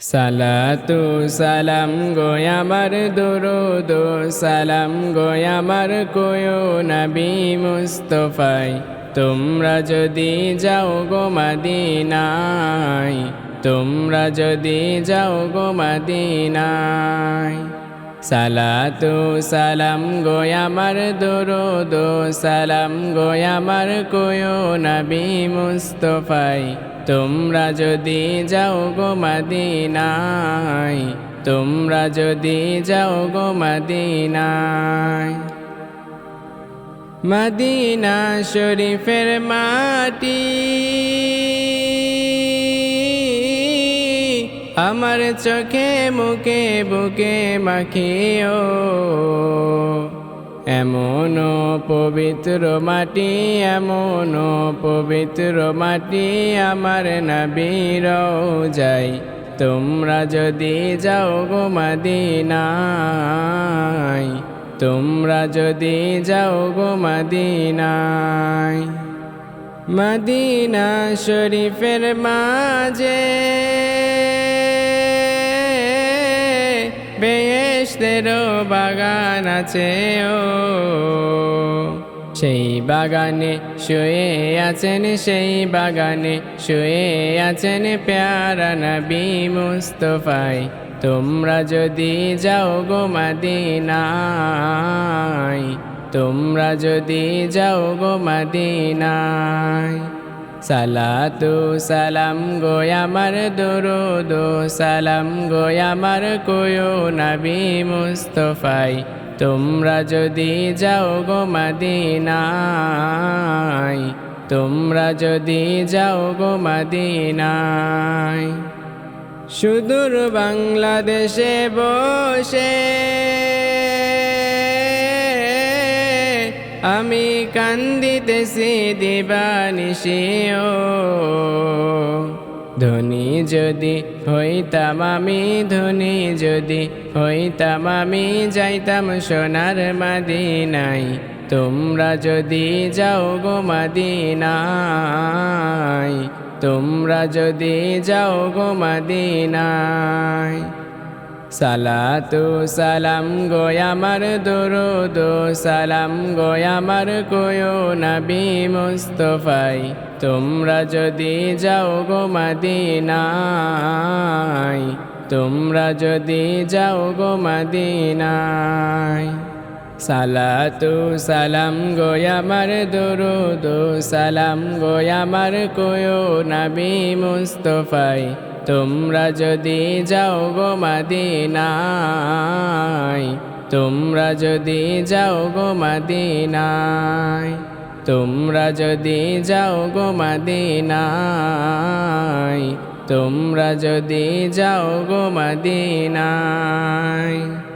সালাতু সালাম গো আমার দুরুদ, সালাম গো আমার কোয়ো নবী মুস্তফাই। তোমরা যদি যাও গো মদিনায়, তোমরা যদি যাও গো মদিনায়। সালাতু সালাম গো আমার দুরুদ, সালাম গো আমার কোয়ো নবী মুস্তফাই। তোমরা যদি যাও গো মদিনায়, তোমরা যদি যাও গো মদিনায়। মদিনা শরীফের মাটি, আমার চোখে মুখে বুকে মাখিও। এমন পবিত্র মাটি, এমন পবিত্র মাটি আমার নবীর যাই তোমরা যদি যাও গো মদিনায়, তোমরা যদি যাও গো মদিনায়। মদিনা শরীফের মাঝে বেহেশতেরও বাগান আছে ও। সেই বাগানে শুয়ে আছেন, সেই বাগানে শুয়ে আছেন প্যারা নবী মুস্তফাই। তোমরা যদি যাও গো মদিনায়, তোমরা যদি যাও গো মদিনায়। সালাতু সালাম গো আমার দরুদ, সালাম গো আমার কোয়ো নবী মুস্তফাই। তোমরা যদি যাও গো মদিনায়, তোমরা যদি যাও গো মদিনায়, সুদূর বাংলাদেশে বসে আমি কান্দিতেছি দিবানিশিও ধনী যদি হইতাম আমি, ধনী যদি হইতাম আমি, যাইতাম সোনার মাদিনাই তোমরা যদি যাও গো মাদিনাই তোমরা যদি যাও গো মাদিনায়। সালাতু সালাম গো আমার দরুদ, সালাম গো আমার কোয়ো নবী মুস্তফাই। তোমরা যদি যাও গো মদিনায়, তোমরা যদি যাও গো মদিনায়। সালাতু সালাম গো আমার দরুদ, সালাম গো আমার কোয়ো নবী মুস্তফাই। তোমরা যদি যাও গো মদিনায়, তোমরা যদি যাও গো মদিনায়। তোমরা যদি যাও গো মদিনায় তোমরা যদি যাও গো মদিনায়।